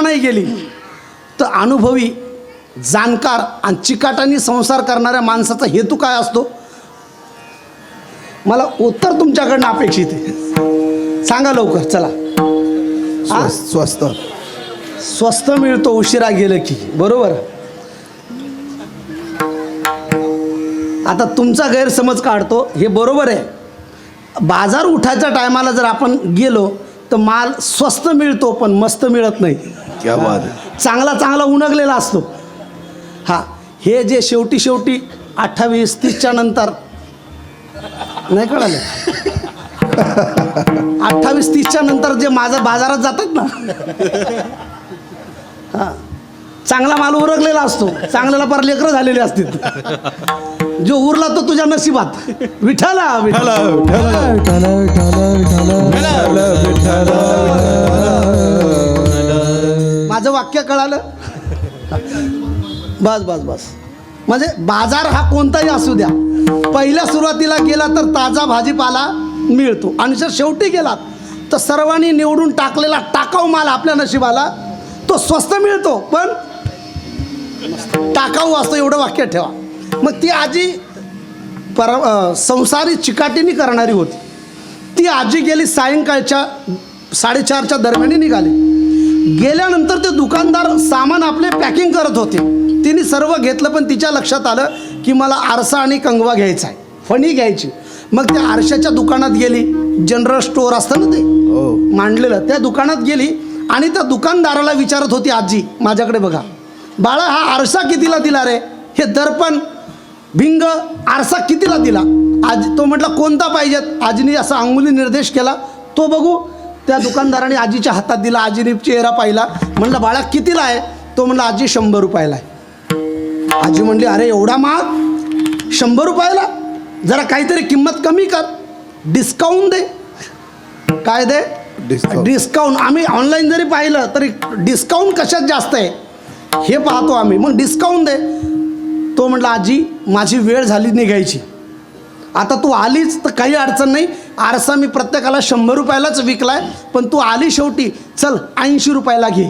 का नाही गेली. तर अनुभवी जाणकार आणि चिकाटाने संसार करणाऱ्या माणसाचा हेतू काय असतो? मला उत्तर तुमच्याकडनं अपेक्षित आहे. सांगा लवकर चला. हा? स्वस्त स्वस्त स्वस्त मिळतो उशिरा गेलं की. बरोबर? आता तुमचा गैरसमज काढतो हे बरोबर आहे. बाजार उठायच्या टायमाला जर आपण गेलो तर माल स्वस्त मिळतो पण मस्त मिळत नाही. क्या बात आहे. चांगला चांगला उणगलेला असतो. हा हे जे शेवटी शेवटी अठ्ठावीस तीसच्या नंतर नाही कळालं? अठ्ठावीस तीसच्या नंतर जे माझं बाजारात जातात ना हा चांगला माल उरकलेला असतो. चांगल्याला पार लेकरं झालेली असतील. जो उरला तो तुझ्या नशिबात. विठाला विठाला माझं वाक्य कळालं? बस बस बस. म्हणजे बाजार हा कोणताही असू द्या. पहिल्या सुरुवातीला गेला तर ताजा भाजीपाला मिळतो. आणि जर शेवटी गेलात तर सर्वांनी निवडून टाकलेला टाकाऊ माल आपल्या नशिबाला तो स्वस्त मिळतो. पण टाकाऊ असतो एवढं वाक्य ठेवा. मग ती आजी पर संसारी चिकाटीनी करणारी होती. ती आजी गेली सायंकाळच्या साडेचारच्या दरम्यान निघाली. गेल्यानंतर ते दुकानदार सामान आपले पॅकिंग करत होते. तिने सर्व घेतलं पण तिच्या लक्षात आलं की मला आरसा आणि कंगवा घ्यायचा आहे. फणी घ्यायची. मग त्या आरशाच्या दुकानात गेली. जनरल स्टोअर असतं ना ते? हो. मांडलेलं. त्या दुकानात गेली आणि त्या दुकानदाराला विचारत होती आजी माझ्याकडे बघा. बाळा हा आरसा कितीला दिला रे? हे दर्पण. भिंग आरसा कितीला दिला? आज तो म्हटला कोणता पाहिजेत? आजीने असा अंगुली निर्देश केला तो बघू. त्या दुकानदाराने आजीच्या हातात दिला. आजीने चेहरा पाहिला. म्हणलं बाळा कितीला आहे? तो म्हणला आजी शंभर रुपयाला आहे. आजी म्हणली अरे एवढा महाग शंभर रुपयाला? जरा काहीतरी किंमत कमी कर. डिस्काउंट दे. काय दे. डिस्काउंट. आम्ही ऑनलाईन जरी पाहिलं तरी डिस्काउंट कशात जास्त आहे? हे पाहतो आम्ही. मग डिस्काउंट दे. तो म्हटला आजी माझी वेळ झाली निघायची. आता तू आलीच तर काही अडचण नाही. आरसा मी प्रत्येकाला शंभर रुपयालाच विकलाय पण तू आली शेवटी चल ऐंशी रुपयाला घे.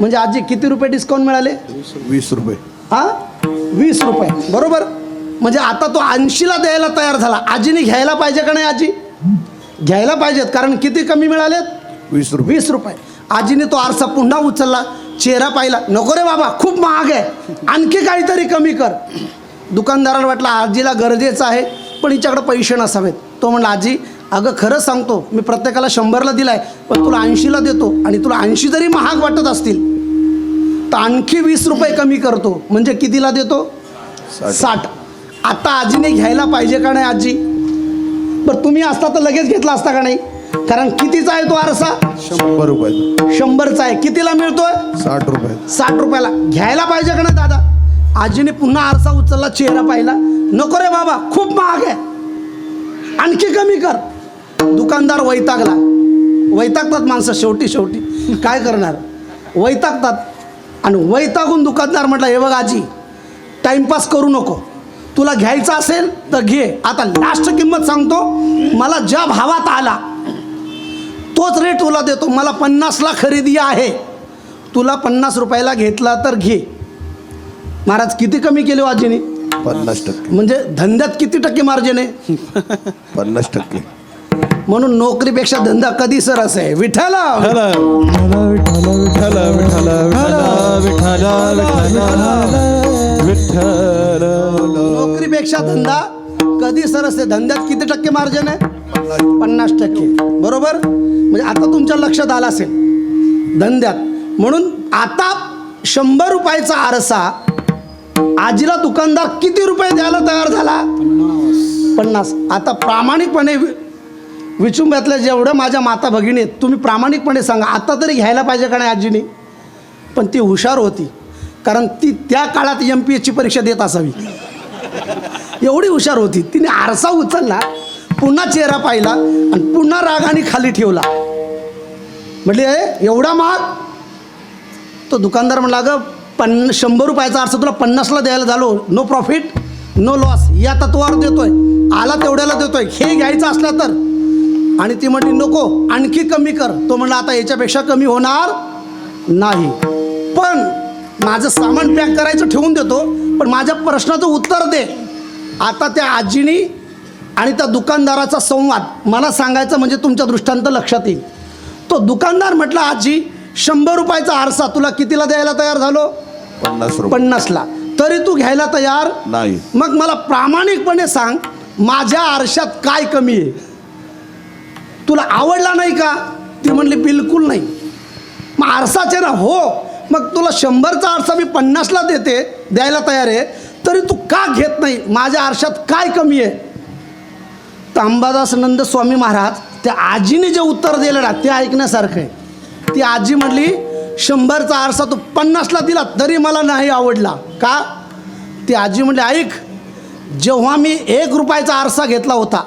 म्हणजे आजी किती रुपये डिस्काउंट मिळाले? वीस रुपये. हा? वीस रुपये. बरोबर? म्हणजे आता तो ऐंशीला द्यायला तयार झाला. आजीने घ्यायला पाहिजे का नाही आजी? घ्यायला पाहिजेत कारण किती कमी मिळालेत? वीस रुपये. वीस रुपये. आजीने तो आरसा पुन्हा उचलला चेहरा पाहिला. नको रे बाबा खूप महाग आहे. आणखी काहीतरी कमी कर. दुकानदाराला वाटलं आजीला गरजेचं आहे पण हिच्याकडे पैसे नसावेत. तो म्हणला आजी अगं खरं सांगतो मी प्रत्येकाला शंभरला दिलाय पण तुला ऐंशीला देतो आणि तुला ऐंशी जरी महाग वाटत असतील तर आणखी वीस रुपये कमी करतो. म्हणजे कितीला देतो? साठ. साठ. आता आजीने घ्यायला पाहिजे का नाही आजी? बरं तुम्ही असता तर लगेच घेतला असता का नाही? कारण कितीचा आहे तो आरसा? शंभर रुपये. शंभरचा आहे. कितीला मिळतोय? साठ रुपये. साठ रुपयाला. घ्यायला पाहिजे का नाही दादा? आजीने पुन्हा आरसा उचलला चेहरा पाहिला. नको रे बाबा खूप महाग आहे. आणखी कमी कर. दुकानदार वैतागला. वैतागतात माणसं शेवटी शेवटी. काय करणार? वैतागतात. आणि वैतागून दुकानदार म्हटलं हे बघ आजी टाइमपास करू नको. तुला घ्यायचं असेल तर घे. आता लास्ट किंमत सांगतो. मला ज्या भावात आला तोच रेट तुला देतो. मला पन्नासला खरेदी आहे. तुला पन्नास रुपयाला घेतला तर घे. महाराज किती कमी केले हो आजीने? पन्नास टक्के. म्हणजे धंद्यात किती टक्के मार्जिन आहे? पन्नास टक्के. म्हणून नोकरीपेक्षा धंदा कधी सरस आहे? विठाला नोकरीपेक्षा धंदा कधी सरस आहे? धंद्यात किती टक्के मार्जिन आहे? पन्नास टक्के. बरोबर? म्हणजे आता तुमच्या लक्षात आलं असेल. धंद्यात. म्हणून आता शंभर रुपयाचा आरसा आजीला दुकानदार किती रुपये द्यायला तयार झाला? पन्नास. आता प्रामाणिकपणे विचुंब्यातल्या जेवढं माझ्या माता भगिनी आहेत तुम्ही प्रामाणिकपणे सांगा आता तरी घ्यायला पाहिजे का नाही आजीने? पण ती हुशार होती कारण ती त्या काळात एम पी एसची परीक्षा देत असावी. एवढी हुशार होती. तिने आरसा उचलला पुन्हा चेहरा पाहिला आणि पुन्हा रागाने खाली ठेवला. म्हटले एवढा महाग? तो दुकानदार म्हणला अगं पन्न शंभर रुपयाचा आरसा तुला पन्नासला द्यायला झालो. नो प्रॉफिट नो लॉस या तत्वावर देतोय. आला तेवढ्याला देतोय. हे घ्यायचं असलं तर. आणि ती म्हटली नको आणखी कमी कर. तो म्हणला आता याच्यापेक्षा कमी होणार नाही. पण माझं सामान पॅक करायचं ठेवून देतो. पण माझ्या प्रश्नाचं उत्तर दे. आता त्या आजीनी आणि त्या दुकानदाराचा संवाद मला सांगायचं म्हणजे तुमच्या दृष्टांत लक्षात येईल. तो दुकानदार म्हटला आजी शंभर रुपयाचा आरसा तुला कितीला द्यायला तयार झालो? पन्नास रुपये. पन्नासला. तरी तू घ्यायला तयार? नाही. मग मला प्रामाणिकपणे सांग माझ्या आरशात काय कमी आहे? तुला आवडला नाही का? ती म्हणली बिलकुल नाही. मग आरसाचे ना हो. मग तुला शंभरचा आरसा मी पन्नासला देते द्यायला तयार आहे. तरी तू का घेत नाही? माझ्या आरशात काय कमी आहे? तर अंबादास नंद स्वामी महाराज त्या आजीने जे उत्तर दिलं ना ते ऐकण्यासारखं आहे. ती आजी म्हणली शंभरचा आरसा तू पन्नासला दिला तरी मला नाही आवडला. का? ती आजी म्हणली ऐक जेव्हा मी एक रुपयाचा आरसा घेतला होता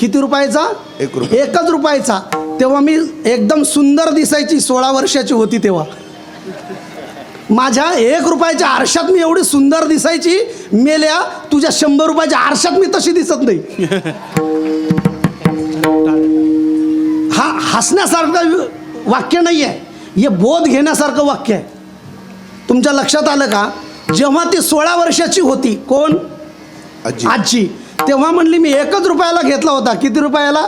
किती रुपयाचा? एक रुपया. एकच रुपयाचा. तेव्हा मी एकदम सुंदर दिसायची सोळा वर्षाची होती तेव्हा. माझ्या एक रुपयाच्या आरशात मी एवढी सुंदर दिसायची मेल्या तुझ्या शंभर रुपयाच्या आरशात मी तशी दिसत नाही. हा हसण्यासारखं वाक्य नाही आहे हे बोध घेण्यासारखं वाक्य आहे. तुमच्या लक्षात आलं का? जेव्हा ती सोळा वर्षाची होती कोण? आजी. आजी. तेव्हा म्हणली मी एकच रुपयाला घेतला होता. किती रुपयाला?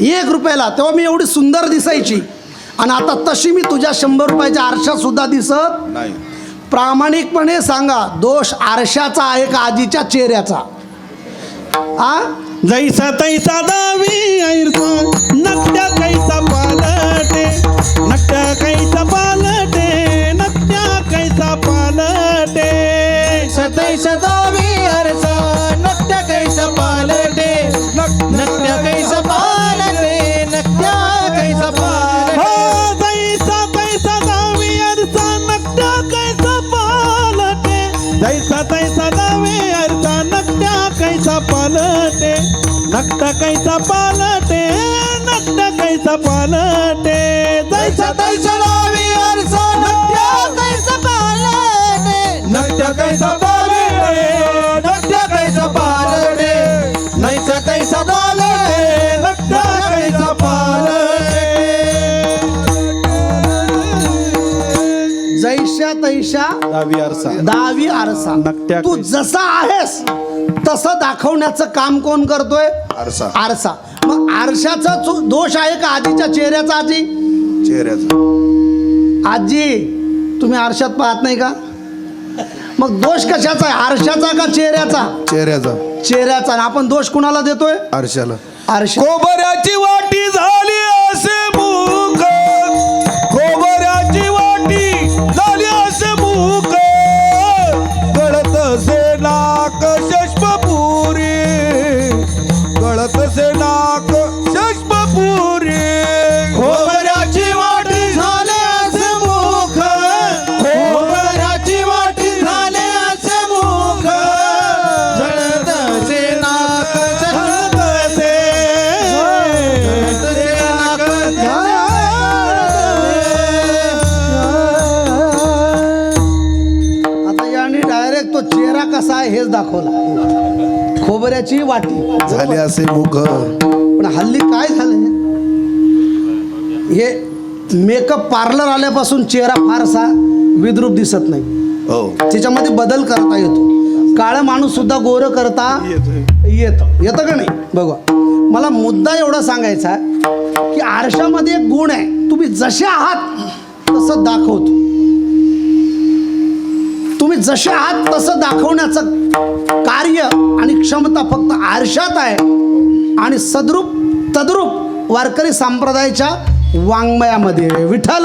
एक रुपयाला. तेव्हा मी एवढी सुंदर दिसायची. आणि आता तशी मी तुझ्या शंभर रुपयाच्या आरशात सुद्धा दिसत नाही. प्रामाणिकपणे सांगा दोष आरशाचा आहे का आजीच्या चेहऱ्याचा? आ? जैसा तैसा दावी ऐरसा नकट्या कैसा कैसा पालटे नकट्या कैसा पालटे। सतै सदावी अर्थ नट्य कैस पालटे। नट्य कैस पालटे नट्य कैस पालटे। हो तैसा दावी नकट्या कैसा पालटे। जैसा तैसा दावी ऐरसा नकट्या कैसा पालटे। नकट्या कैसा पालटे नकट्या कैसा पालटे। दावी आरसा. दहावी आरसा. नकट्या तू. जसा आहेस तसं दाखवण्याचं काम कोण करतोय? आरसा. आरसा. मग आरशाचा चु- दोष आहे का आजीच्या चेहऱ्याचा आजी? चेहऱ्याचा. आजी तुम्ही आरशात पाहत नाही का? मग दोष कशाचा आहे? आरशाचा का चेहऱ्याचा? चेहऱ्याचा. चेहऱ्याचा. आणि आपण दोष कुणाला देतोय? आरशाला. आरशा. खोबऱ्याची वाटी झाली असे मुख खोबऱ्याची वाटी. झाले असे मुख. पण हल्ली काय झालंय? हे मेकअप पार्लर आल्यापासून चेहरा फारसा विद्रूप दिसत नाही. हो. त्याच्यामध्ये बदल करता येतो. काळा माणूस सुद्धा गोर करता येतं. येतं का नाही? बघा. मला मुद्दा एवढा सांगायचा की आरशामध्ये एक गुण आहे. तुम्ही जसे आहात तसं दाखवतो. जसे आहात तसं दाखवण्याचं कार्य आणि क्षमता फक्त आरशात आहे आणि सद्रूप तद्रूप वारकरी संप्रदायाच्या वाङ्मयामध्ये आहे. विठ्ठल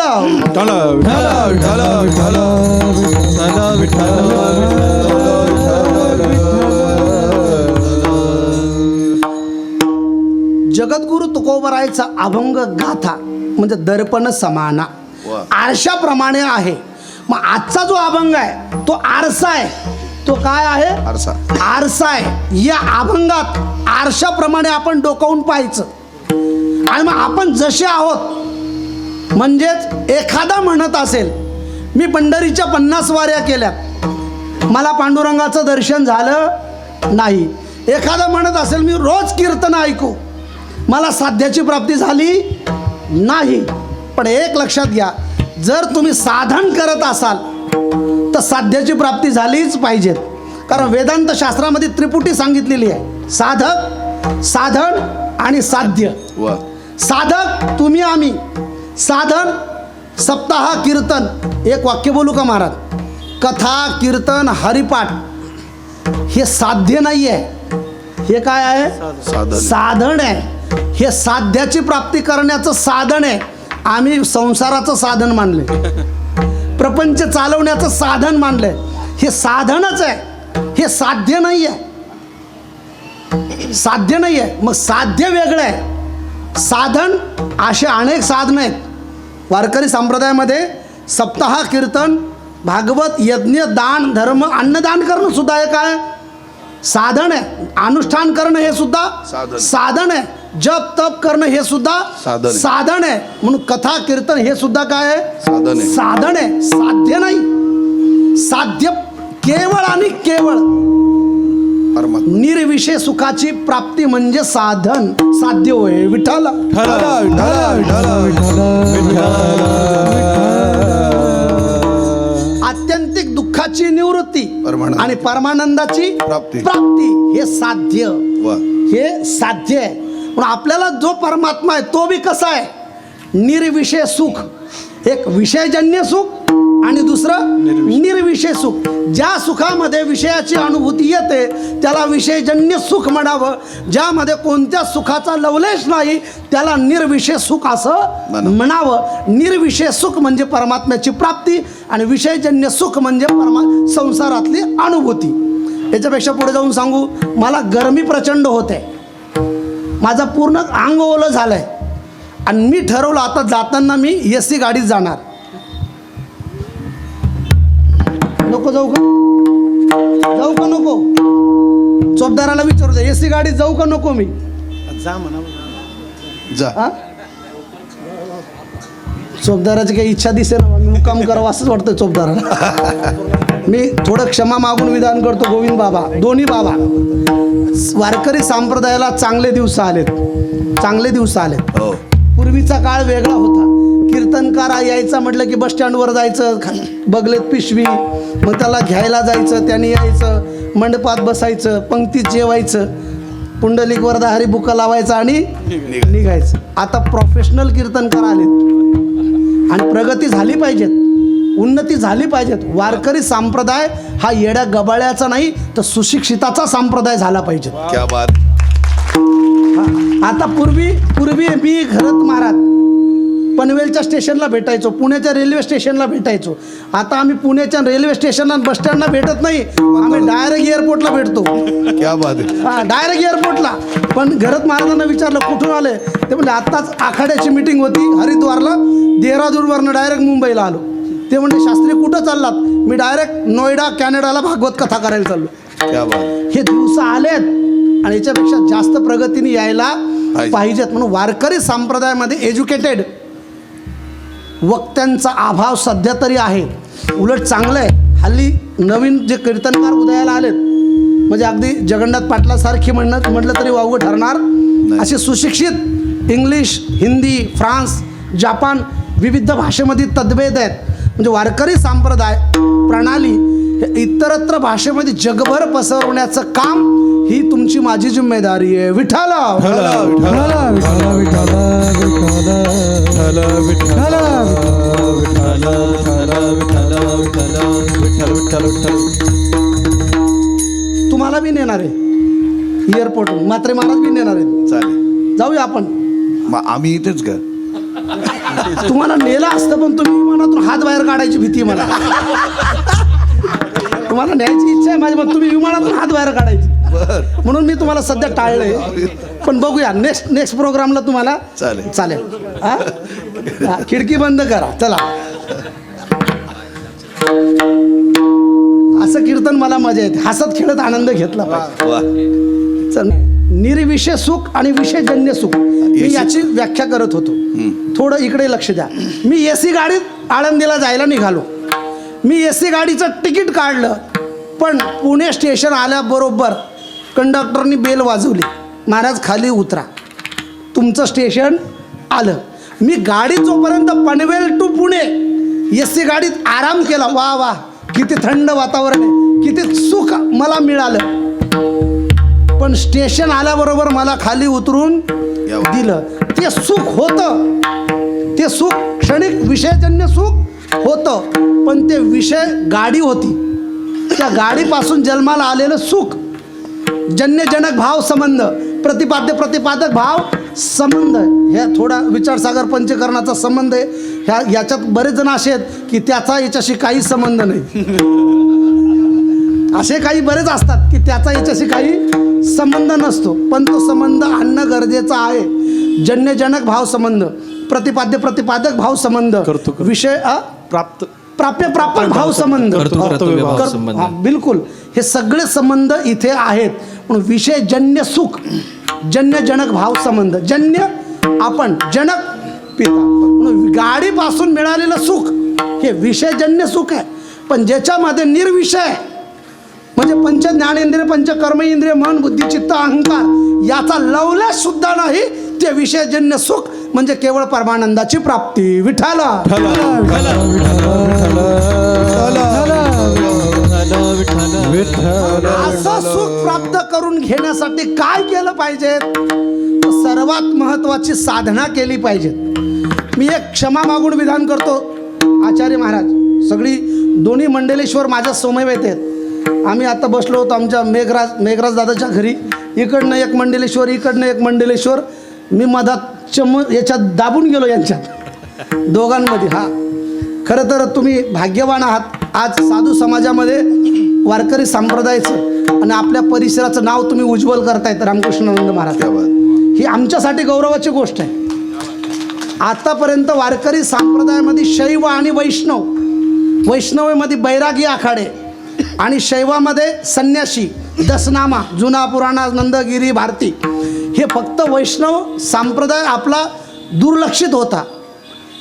जगद्गुरु तुकोबरायचा अभंग गाथा म्हणजे दर्पण समाना. आरशाप्रमाणे आहे मग आजचा जो अभंग आहे तो आरसा आहे. तो काय आहे? आरसा. आरसा आहे. या अभंगात आरशाप्रमाणे आपण डोकावून पाहायचं. आणि मग आपण जसे आहोत म्हणजेच एखादा म्हणत असेल मी पंढरीच्या पन्नास वाऱ्या केल्यात मला पांडुरंगाचं दर्शन झालं नाही. एखादा म्हणत असेल मी रोज कीर्तन ऐकू. मला साध्याची प्राप्ती झाली नाही. पण एक लक्षात घ्या जर तुम्ही साधन करत असाल तर साध्याची प्राप्ती झालीच पाहिजेत कारण वेदांत शास्त्रामध्ये त्रिपुटी सांगितलेली आहे. साधक साधन आणि साध्य. वा. साधक तुम्ही आम्ही. साधन सप्ताह कीर्तन. एक वाक्य बोलू का महाराज? कथा कीर्तन हरिपाठ. हे साध्य नाही आहे हे काय आहे? साधन आहे. हे साध्याची प्राप्ती करण्याचं साधन आहे. आम्ही संसाराचं साधन मानले. प्रपंच चालवण्याचं साधन मानलंय हे साधनच आहे. हे साध्य नाही आहे साध्य नाही आहे मग साध्य वेगळं आहे. साधन असे अनेक साधनं आहेत. वारकरी संप्रदायामध्ये सप्ताह कीर्तन भागवत यज्ञ दान धर्म अन्नदान करणं सुद्धा हे काय साधन आहे. अनुष्ठान करणं हे सुद्धा साधन. साधन आहे. जप तप करणं हे सुद्धा साधन आहे. साधन आहे. म्हणून कथा कीर्तन हे सुद्धा काय आहे? साधन आहे. साधन आहे. साध्य नाही. साध्य केवळ आणि केवळ परमात्मा. निर्विषय सुखाची प्राप्ती म्हणजे साधन. साध्य होय विठाला विठ्ठला, आत्यंतिक दुःखाची निवृत्ती परमानंद. आणि परमानंदाची प्राप्ती. प्राप्ती हे साध्य. वा. हे साध्य आहे. पण आपल्याला जो परमात्मा आहे तो बी कसा आहे? निर्विषय सुख. एक विषयजन्य सुख आणि दुसरं निर्विषय. सुख. ज्या सुखामध्ये विषयाची अनुभूती येते त्याला विषयजन्य सुख म्हणावं. ज्यामध्ये कोणत्या सुखाचा लवलेश नाही त्याला निर्विषय सुख असं म्हणावं. निर्विषय सुख म्हणजे परमात्म्याची प्राप्ती आणि विषयजन्य सुख म्हणजे परमा संसारातली अनुभूती. याच्यापेक्षा पुढे जाऊन सांगू मला गरमी प्रचंड होते. माझं पूर्ण अंग ओलं झालंय. आणि मी ठरवलं आता जाताना मी एस सी गाडीत जाणार. नको जाऊ का? जाऊ का नको? चोपदाराला विचारू दे. एस सी गाडीत जाऊ का नको मी? जा हा? चोपदाराची काही इच्छा दिसे ना मी मुक्काम करावं असंच वाटतं चोपदाराला. मी थोडं क्षमा मागून विधान करतो गोविंद बाबा दोन्ही बाबा. वारकरी संप्रदायाला चांगले दिवस आलेत. चांगले दिवस आलेत. हो. पूर्वीचा काळ वेगळा होता. कीर्तनकार यायचा म्हटलं की बस स्टँडवर जायचं बगलेत पिशवी मग त्याला घ्यायला जायचं त्याने यायचं मंडपात बसायचं पंक्तीत जेवायचं पुंडलिक वरदा हरी बुका लावायचं आणि निघायचं. आता प्रोफेशनल कीर्तनकार आलेत. आणि प्रगती झाली पाहिजेत. उन्नती झाली पाहिजेत. वारकरी संप्रदाय हा येड्या गबाळ्याचा नाही तर सुशिक्षिताचा संप्रदाय झाला पाहिजे क्या बात. आता पूर्वी पूर्वी मी घरात महाराज पनवेलच्या स्टेशनला भेटायचो पुण्याच्या रेल्वे स्टेशनला भेटायचो. आता आम्ही पुण्याच्या रेल्वे स्टेशनला बस स्टँडला भेटत नाही आम्ही डायरेक्ट एअरपोर्टला भेटतो. क्या बात हा डायरेक्ट एअरपोर्टला. पण घरात महाराजांना विचारलं कुठून आले? ते म्हणजे आत्ताच आखाड्याची मिटिंग होती हरिद्वारला देहरादूनवरनं डायरेक्ट मुंबईला आलो. ते म्हणजे शास्त्री कुठं चाललात? मी डायरेक्ट नोएडा कॅनडाला भागवत कथा करायला चाललो. हे दिवस आलेत आणि याच्यापेक्षा जास्त प्रगतीने यायला पाहिजे. पाहिजेत म्हणून वारकरी संप्रदायामध्ये एज्युकेटेड वक्त्यांचा अभाव सध्या तरी आहे. उलट चांगलं आहे. हल्ली नवीन जे कीर्तनकार उदयाला आलेत म्हणजे अगदी जगन्नाथ पाटलासारखी म्हणणं म्हटलं तरी वावगं ठरणार. असे सुशिक्षित इंग्लिश हिंदी फ्रान्स जापान विविध भाषेमध्ये तद्भेद आहेत. म्हणजे वारकरी संप्रदाय प्रणाली हे इतरत्र भाषेमध्ये जगभर पसरवण्याचं काम ही तुमची माझी जिम्मेदारी आहे. विठाला विठ्ठला, विठ्ठला, विठ्ठला, विठ्ठला, विठ्ठला, विठ्ठला, विठ्ठला, विठ्ठला. तुम्हाला बी नेणार आहे. एअरपोर्टहून मात्र महाराज बी नेणार आहे. चालेल. जाऊया आपण. मग आम्ही इथेच का तुम्हाला नेलं असतं पण तुम्ही विमानातून हात बाहेर काढायची भीती मला. तुम्हाला न्यायची इच्छा आहे माझी पण तुम्ही विमानातून हात बाहेर काढायची. म्हणून मी तुम्हाला सध्या टाळलंय. पण बघूया. नेक्स्ट नेक्स्ट प्रोग्रामला तुम्हाला चालेल. चालेल. हा? हा, खिडकी बंद करा चला. असं कीर्तन मला मजा येते. हसत खेळत आनंद घेतला पाहिजे. वा. चल निर्विषय सुख आणि विषयजन्य सुख. मी याची व्याख्या करत होतो. थोडं इकडे लक्ष द्या. मी ए सी गाडीत आळंदीला जायला निघालो. मी ए सी गाडीचं तिकीट काढलं. पण पुणे स्टेशन आल्याबरोबर कंडक्टरनी बेल वाजवली. महाराज खाली उतरा. तुमचं स्टेशन आलं. मी गाडी जोपर्यंत Panvel to Pune S C गाडीत आराम केला वा वा किती थंड वातावरण आहे किती सुख मला मिळालं. पण स्टेशन आल्याबरोबर मला खाली उतरून दिलं. ते सुख होतं. ते सुख क्षणिक विषयजन्य सुख होतं. पण ते विषय गाडी होती. त्या गाडीपासून जन्माला आलेलं सुख. जन्यजनक भाव संबंध. प्रतिपाद्य प्रतिपादक भाव संबंध ह्या थोडा विचारसागर पंचकरणाचा संबंध आहे. ह्या याच्यात बरेच जण असे आहेत की त्याचा याच्याशी काही संबंध नाही. असे काही बरेच असतात की त्याचा याच्याशी काही संबंध नसतो. पण तो संबंध आणणं गरजेचं आहे. जन्यजनक भाव संबंध प्रतिपाद्य प्रतिपादक भाव संबंध. विषय? प्राप्त प्राप्य प्रापक भाव संबंध. हा, बिलकुल. हे सगळे संबंध इथे आहेत. पण विषय जन्य सुख जन्यजनक भाव संबंध जन्य आपण जनक पिता. म्हणून गाडीपासून मिळालेलं सुख हे विषयजन्य सुख आहे. पण ज्याच्यामध्ये निर्विषय म्हणजे पंच ज्ञानेंद्रिय पंच कर्मेंद्रिय मन बुद्धी चित्त अहंकार याचा लवलेश सुद्धा नाही ते विषयजन्य सुख म्हणजे केवळ परमानंदाची प्राप्ती. विठाला असं सुख प्राप्त करून घेण्यासाठी काय केलं पाहिजे सर्वात महत्वाची साधना केली पाहिजे मी एक क्षमा मागून विधान करतो आचार्य महाराज. सगळी दोन्ही मंडलेश्वर माझ्या समवेत आहेत. आम्ही आता बसलो होतो आमच्या मेघराज मेघराज दादाच्या घरी. इकडनं एक मंडलेश्वर इकडनं एक मंडलेश्वर. मी मधात चम याच्यात दाबून गेलो यांच्यात. दोघांमध्ये हा. खरं तर तुम्ही भाग्यवान आहात. आज साधू समाजामध्ये वारकरी संप्रदायाचं आणि आपल्या परिसराचं नाव तुम्ही उज्ज्वल करतायत रामकृष्णानंद महाराज. ही आमच्यासाठी गौरवाची गोष्ट आहे. आतापर्यंत वारकरी संप्रदायामध्ये शैव आणि वैष्णव वैष्णवेमध्ये बैरागी आखाडे आणि शैवामध्ये संन्यासी दसनामा जुना पुराणा नंदगिरी भारती हे फक्त वैष्णव संप्रदाय आपला दुर्लक्षित होता.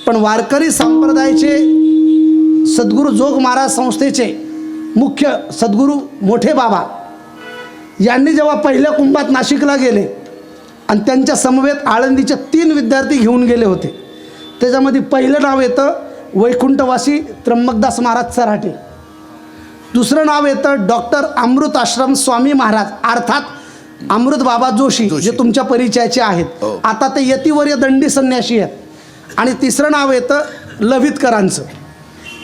पण वारकरी संप्रदायाचे सद्गुरू जोग महाराज संस्थेचे मुख्य सद्गुरू मोठे बाबा यांनी जेव्हा पहिल्या कुंभात नाशिकला गेले आणि त्यांच्या समवेत आळंदीचे तीन विद्यार्थी घेऊन गेले होते त्याच्यामध्ये पहिलं नाव येतं वैकुंठवासी त्र्यंबकदास महाराज सराठे दुसरं नाव येतं डॉक्टर अमृत आश्रम स्वामी महाराज अर्थात अमृत बाबा जोशी जोशी. जे तुमच्या परिचयाचे आहेत हो. आता ते यतिवर्य दंडी संन्यासी आहेत आणि तिसरं नाव येतं लवितकरांचं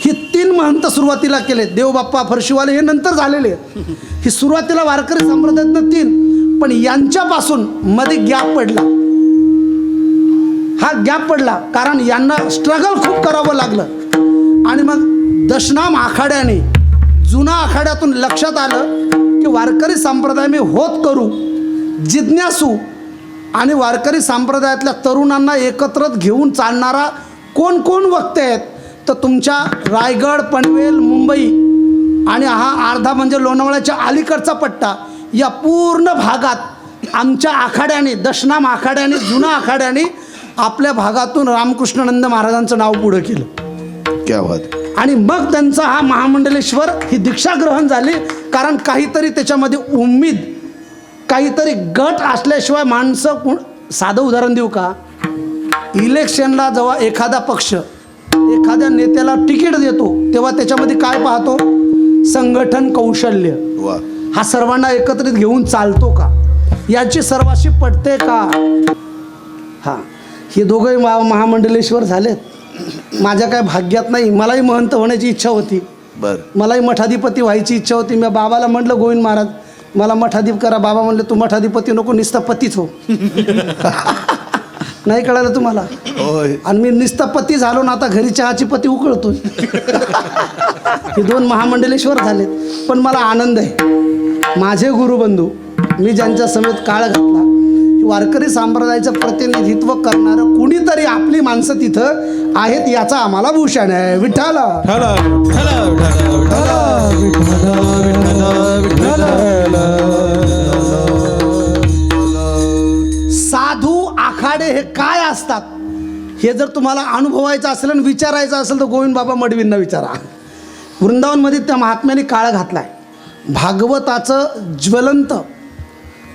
ही तीन महंत सुरुवातीला केले देवबाप्पा फरशीवाले हे नंतर झालेले आहेत. ही सुरुवातीला वारकरी संप्रदायातनं तीन पण यांच्यापासून मध्ये गॅप पडला. हा गॅप पडला कारण यांना स्ट्रगल खूप करावं लागलं. आणि मग दशनाम आखाड्याने जुना आखाड्यातून लक्षात आलं की वारकरी संप्रदाय मी होत करू जिज्ञासू आणि वारकरी संप्रदायातल्या तरुणांना एकत्रच घेऊन चालणारा कोण कोण वक्ते आहेत? तर तुमच्या रायगड पनवेल मुंबई आणि हा अर्धा म्हणजे लोणावळ्याच्या अलीकडचा पट्टा या पूर्ण भागात आमच्या आखाड्याने दशनाम आखाड्याने जुना आखाड्याने आपल्या भागातून रामकृष्णानंद महाराजांचं नाव पुढं केलं. क्या बात. आणि मग त्यांचा हा महामंडलेश्वर ही दीक्षा ग्रहण झाली कारण काहीतरी त्याच्यामध्ये उम्मीद काहीतरी गट असल्याशिवाय माणसं कोण साधं उदाहरण देऊ का? इलेक्शनला जेव्हा एखादा पक्ष एखाद्या नेत्याला तिकीट देतो तेव्हा त्याच्यामध्ये काय पाहतो? संघटन कौशल्य. हा सर्वांना एकत्रित घेऊन चालतो का? याची सर्वाशी पटते का? हां. हे दोघंही मा महामंडलेश्वर झालेत. माझ्या काय भाग्यात नाही. मलाही महंत होण्याची इच्छा होती. बर. मलाही मठाधिपती व्हायची इच्छा होती. मी बाबाला म्हटलं गोविंद महाराज मला मठाधिप करा. बाबा म्हणले तू मठाधिपती नको निस्ता पतीच हो. नाही कळालं तुम्हाला होय आणि मी निस्ता पती झालो ना आता घरी चहाची पती उकळतो हे दोन महामंडलेश्वर झालेत पण मला आनंद आहे माझे गुरुबंधू मी ज्यांच्या समेत काळ घातला वारकरी संप्रदायाचं प्रतिनिधित्व करणारं कुणीतरी आपली माणसं तिथं आहेत याचा आम्हाला भूषण आहे विठ्ठला ठला ठला विठला विठला विठला आखाडे हे काय असतात? हे जर तुम्हाला अनुभवायचं असेल आणि विचारायचं असेल तर गोविंद बाबा मडवींना विचारा. वृंदावनमध्ये त्या महात्म्याने काळ आहे भागवताचं ज्वलंत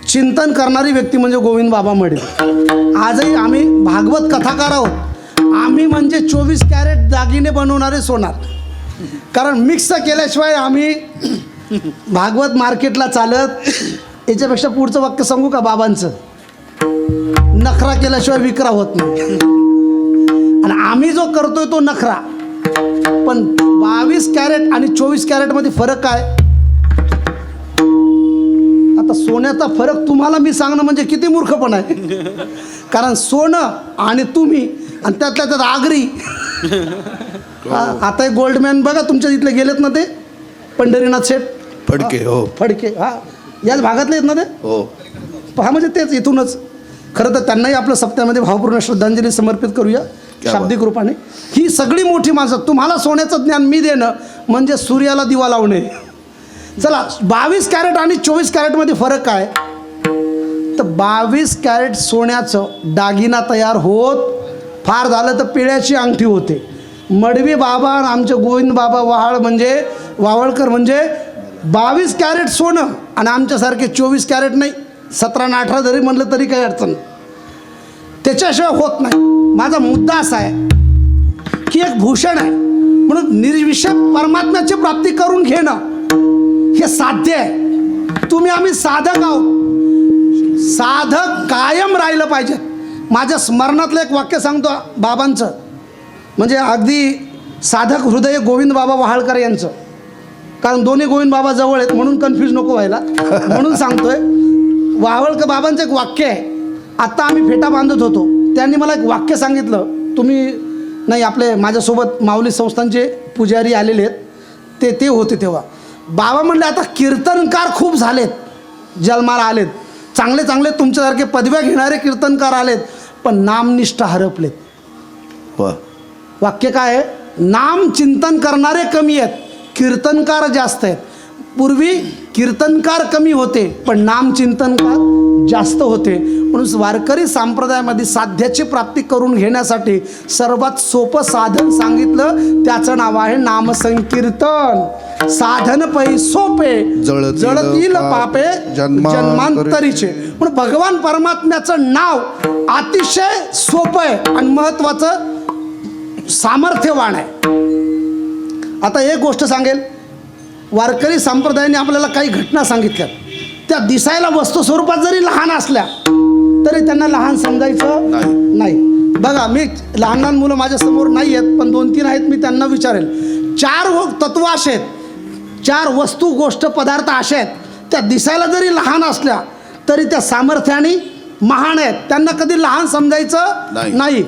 चिंतन करणारी व्यक्ती म्हणजे गोविंद बाबा मडवी. आजही आम्ही भागवत कथाकार आहोत. आम्ही म्हणजे चोवीस कॅरेट दागिने बनवणारे सोनार. कारण मिक्स केल्याशिवाय आम्ही भागवत मार्केटला चालत याच्यापेक्षा पुढचं वाक्य सांगू का बाबांचं? नखरा केल्याशिवाय विक्रा होत नाही. आणि आम्ही जो करतोय तो नखरा. पण बावीस कॅरेट आणि चोवीस कॅरेटमध्ये फरक काय? आता सोन्याचा फरक तुम्हाला मी सांगणं म्हणजे किती मूर्खपण आहे. कारण सोनं आणि तुम्ही आणि त्यातल्या त्यात आगरी. आता गोल्डमॅन बघा तुमच्या इथले गेलेत ना ते? पंढरीनाथ शेठ? फडके हो. फडके हा. याच भागातले आहेत ना ते? हो. हा म्हणजे तेच इथूनच. खरं तर त्यांनाही आपलं सप्त्यामध्ये भावपूर्ण श्रद्धांजली समर्पित करूया. शाब्दिक रूपाने. ही सगळी मोठी माणसं तुम्हाला सोन्याचं ज्ञान मी देणं म्हणजे सूर्याला दिवा लावणे. चला बावीस कॅरेट आणि चोवीस कॅरेटमध्ये फरक काय? तर बावीस कॅरेट सोन्याचं दागिना तयार होत. फार झालं तर पिळ्याची अंगठी होते. मडवी बाबा आणि आमचे गोविंद बाबा वहाळ म्हणजे वावळकर म्हणजे बावीस कॅरेट सोनं आणि आमच्यासारखे चोवीस कॅरेट नाही. सतरा आणि अठरा जरी म्हणलं तरी काही अडचण त्याच्याशिवाय होत नाही. माझा मुद्दा असा आहे की एक भूषण आहे. म्हणून निर्विषय परमात्म्याची प्राप्ती करून घेणं हे साध्य आहे. तुम्ही आम्ही साधक आहोत. साधक कायम राहिलं पाहिजे. माझ्या स्मरणातलं एक वाक्य सांगतो बाबांचं. म्हणजे अगदी साधक हृदय गोविंद बाबा वहाळकर यांचं. कारण दोन्ही गोविंद बाबा जवळ आहेत म्हणून कन्फ्यूज नको व्हायला. म्हणून सांगतोय वावळकर बाबांचं एक वाक्य आहे. आत्ता आम्ही फेटा बांधत होतो. त्यांनी मला एक वाक्य सांगितलं. तुम्ही नाही आपले माझ्यासोबत माऊली संस्थांचे पुजारी आलेले आहेत. ते ते होते तेव्हा. बाबा म्हणले आता कीर्तनकार खूप झालेत. जन्माला आलेत. चांगले चांगले तुमच्यासारखे पदव्या घेणारे कीर्तनकार आलेत. पण नामनिष्ठा हरपलेत. वा. वाक्य काय आहे? नाम चिंतन करणारे कमी आहेत. कीर्तनकार जास्त आहेत. पूर्वी कीर्तनकार कमी होते पण नाम चिंतनकार जास्त होते. म्हणून वारकरी संप्रदायामध्ये साध्याची प्राप्ती करून घेण्यासाठी सर्वात सोपं साधन सांगितलं त्याचं नाव आहे नामसंकीर्तन. साधन पै सोपे जळतील पाप पापे जन्मांतरी- जन्मांतरीचे. म्हणून भगवान परमात्म्याचं नाव अतिशय सोपं आहे आणि महत्वाचं सामर्थ्यवान आहे. आता एक गोष्ट सांगेल. वारकरी संप्रदायाने आपल्याला काही घटना सांगितल्या त्या दिसायला वस्तू स्वरूपात जरी लहान असल्या तरी त्यांना लहान समजायचं नाही. नाही. बघा मी लहान लहान मुलं माझ्यासमोर नाही आहेत पण दोन तीन आहेत मी त्यांना विचारेल. चार व तत्व असे आहेत. चार वस्तू गोष्ट पदार्थ असे आहेत. त्या दिसायला जरी लहान असल्या तरी त्या सामर्थ्याने महान आहेत. त्यांना कधी लहान समजायचं. नाही.